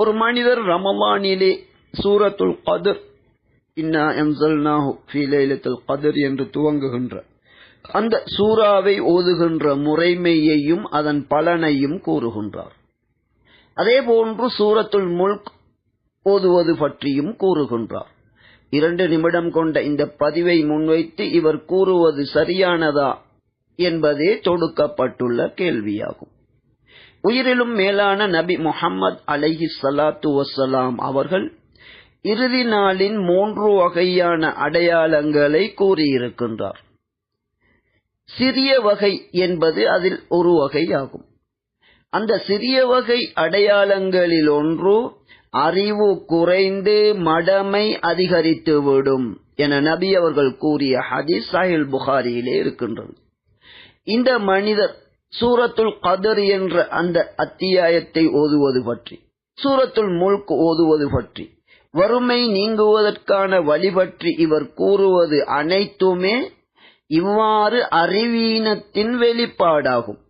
ஒரு மனிதர் ரமலானிலே சூரத்துல் கதிர் இன்னா என்சல்நாஹு ஃபீ கதிர் என்று துவங்குகின்ற அந்த சூறாவை ஓதுகின்ற முறைமையையும் அதன் பலனையும் கூறுகின்றார். அதே போன்று சூரத்துல் முல்க் ஓதுவது பற்றியும் கூறுகின்றார். இரண்டு நிமிடம் கொண்ட இந்த பதிவை முன்வைத்து இவர் கூறுவது சரியானதா என்பதே தொடுக்கப்பட்டுள்ள கேள்வியாகும். உயிரிலும் மேலான நபி முஹம்மது அலைஹி சலாத்து வசலாம் அவர்கள் இறுதி நாளின் மூன்று வகையான அடையாளங்களை கூறியிருக்கின்றார். சிறிய வகை என்பது அதில் ஒரு வகையாகும். அந்த சிறிய வகை அடையாளங்களில் ஒன்று அறிவு குறைந்து மடமை அதிகரித்துவிடும் என நபி அவர்கள் கூறிய ஹதீஸ் சாஹில் புகாரியிலே இருக்கின்றது. இந்த மனிதர் சூரத்துல் கதர் என்ற அந்த அத்தியாயத்தை ஓதுவது பற்றி சூரத்துல் முல்க் ஓதுவது பற்றி வறுமை நீங்குவதற்கான வழி பற்றி இவர் கூறுவது அனைத்துமே இவ்வாறு அறிவீனத்தின் வெளிப்பாடாகும்.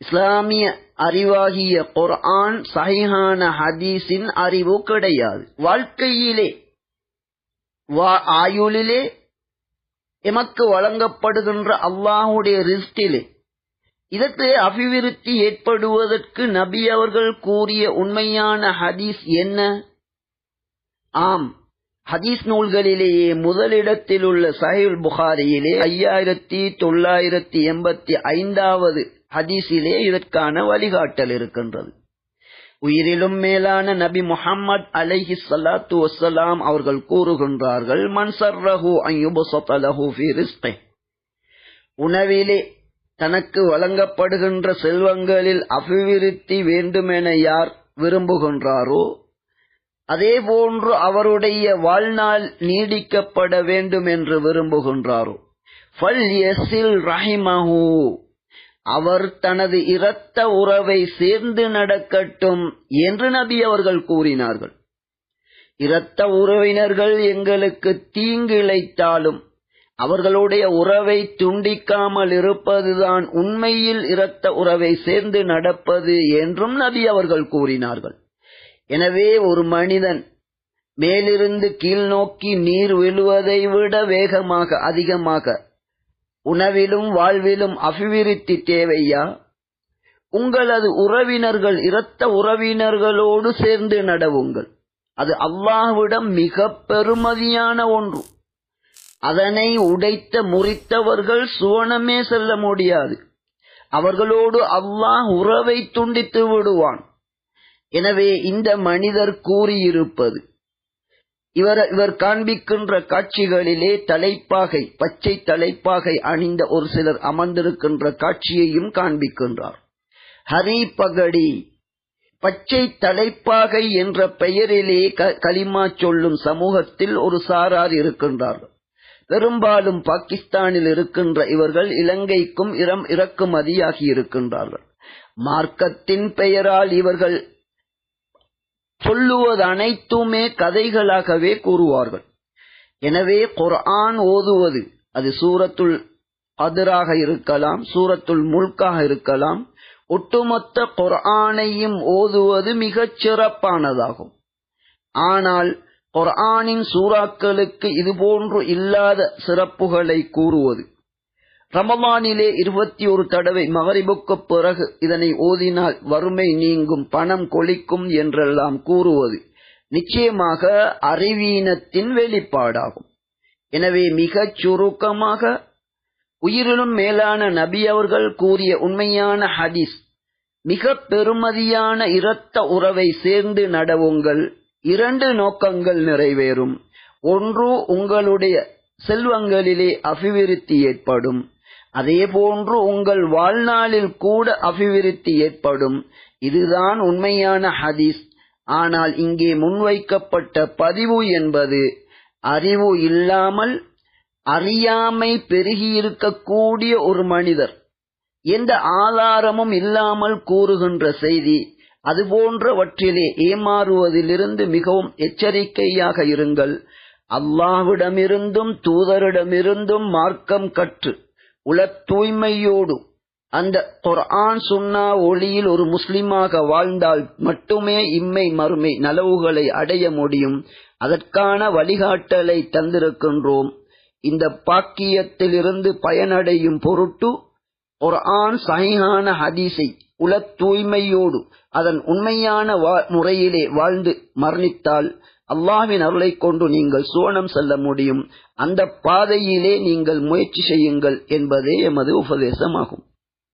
இஸ்லாமிய அறிவாகிய குர்ஆன் சஹிஹான ஹதீஸின் அறிவு கிடையாது. வாழ்க்கையிலே ஆயுளிலே எமக்கு வழங்கப்படுகின்ற அல்லாஹுடைய ரிஸ்டிலே இதற்கு அபிவிருத்தி ஏற்படுவதற்கு நபி அவர்கள் கூறிய உண்மையான ஹதீஸ் என்ன? ஆம். ஹதீஸ் நூல்களிலேயே முதலிடத்தில் உள்ள சஹில் புகாரியிலே ஐயாயிரத்தி தொள்ளாயிரத்தி எண்பத்தி ஐந்தாவது ஹதீஸிலே இதற்கான வழிகாட்டல் இருக்கின்றது. உயிரிலும் மேலான நபி முஹம்மது அலைஹி சலாத்து வசலாம் அவர்கள் கூறுகின்றார்கள் மன்சர்ரஹு ரஹு ஃபி உணவிலே தனக்கு வழங்கப்படுகின்ற செல்வங்களில் அபிவிருத்தி வேண்டுமென யார் விரும்புகின்றாரோ அதே போன்று அவருடைய வாழ்நாள் நீடிக்கப்பட வேண்டும் என்று விரும்புகின்றாரோ. ஃபல் எசில் ரஹிமஹூ. அவர் தனது இரத்த உறவை சேர்ந்து நடக்கட்டும் என்று நபி அவர்கள் கூறினார்கள். இரத்த உறவினர்கள் எங்களுக்கு தீங்கு இழைத்தாலும் அவர்களுடைய உறவை துண்டிக்காமல் இருப்பதுதான் உண்மையில் இரத்த உறவை சேர்ந்து நடப்பது என்றும் நபி அவர்கள் கூறினார்கள். எனவே ஒரு மனிதன் மேலிருந்து கீழ் நோக்கி நீர் விழுவதை விட வேகமாக அதிகமாக உணவிலும் வாழ்விலும் அபிவிருத்தி தேவையா? உங்களது உறவினர்கள் இரத்த உறவினர்களோடு சேர்ந்து நடவுங்கள். அது அல்லாஹ்விடம் மிக பெருமதியான ஒன்று. அதனை உடைத்த முறித்தவர்கள் சுவனமே செல்ல முடியாது. அவர்களோடு அல்லாஹ் உறவை துண்டித்து விடுவான். எனவே இந்த மனிதர் கூறியிருப்பது இவர் இவர் காண்பிக்கின்ற காட்சிகளிலே தலைப்பாகை பச்சை தலைப்பாகை அணிந்த ஒரு சிலர் அமர்ந்திருக்கின்ற காட்சியையும் காண்பிக்கின்றார். ஹரி பகடி பச்சை தலைப்பாகை என்ற பெயரிலே களிமா சொல்லும் சமூகத்தில் ஒரு சாரார் இருக்கின்றார்கள். பெரும்பாலும் பாகிஸ்தானில் இருக்கின்ற இவர்கள் இலங்கைக்கும் இரம் இறக்குமதியாகி இருக்கின்றார்கள். மார்க்கத்தின் பெயரால் இவர்கள் சொல்லுவது அனைத்துமே கதைகளாகவே கூறுவார்கள். எனவே குர்ஆன் ஓதுவது அது சூரத்துள் அதிராக இருக்கலாம் சூரத்துள் முல்காக இருக்கலாம் ஒட்டுமொத்த குர்ஆனையும் ஓதுவது மிகச் சிறப்பானதாகும். ஆனால் குர்ஆனின் சூறாக்களுக்கு இதுபோன்று இல்லாத சிறப்புகளை கூறுவது. ரமலானிலே இருபத்தி ஒரு தடவை மகரிபுக்கு பிறகு இதனை ஓதினால் வறுமை நீங்கும் பணம் கொளிக்கும் என்றெல்லாம் கூறுவது நிச்சயமாக அறிவீனத்தின் வெளிப்பாடாகும். எனவே மிகச் சுருக்கமாக உயிரிலும் மேலான நபி அவர்கள் கூறிய உண்மையான ஹதீஸ் மிக பெருமதியான இரத்த உறவை சேர்ந்து நடவுங்கள். இரண்டு நோக்கங்கள் நிறைவேறும். ஒன்று உங்களுடைய செல்வங்களிலே அபிவிருத்தி ஏற்படும். அதே போன்று உங்கள் வாழ்நாளில் கூட அபிவிருத்தி ஏற்படும். இதுதான் உண்மையான ஹதீஸ். ஆனால் இங்கே முன்வைக்கப்பட்ட பதிவு என்பது அறிவு இல்லாமல் அறியாமை பெருகியிருக்கக்கூடிய ஒரு மனிதர். எந்த ஆதாரமும் இல்லாமல் கூறுகின்ற செய்தி அதுபோன்றவற்றிலே ஏமாறுவதிலிருந்து மிகவும் எச்சரிக்கையாக இருங்கள். அல்லாவிடமிருந்தும் தூதரிடமிருந்தும் மார்க்கம் கற்று உல தூய்மையோடு அந்த குர்ஆன் சுன்னா ஒளியில் ஒரு முஸ்லிமாக வாழ்ந்தால் மட்டுமே இம்மை மறுமை நலவுகளை அடைய முடியும். அதற்கான வழிகாட்டலை தந்திருக்கின்றோம். இந்த பாக்கியத்திலிருந்து பயனடையும் பொருட்டு குர்ஆன் சகிஹான ஹதீஸை உலத் தூய்மையோடு அதன் உண்மையான முறையிலே வாழ்ந்து மரணித்தால் அல்லாவின் அருளை கொண்டு நீங்கள் சுவனம் செல்ல முடியும். அந்த பாதையிலே நீங்கள் முயற்சி செய்யுங்கள் என்பதே எமது உபதேசமாகும்.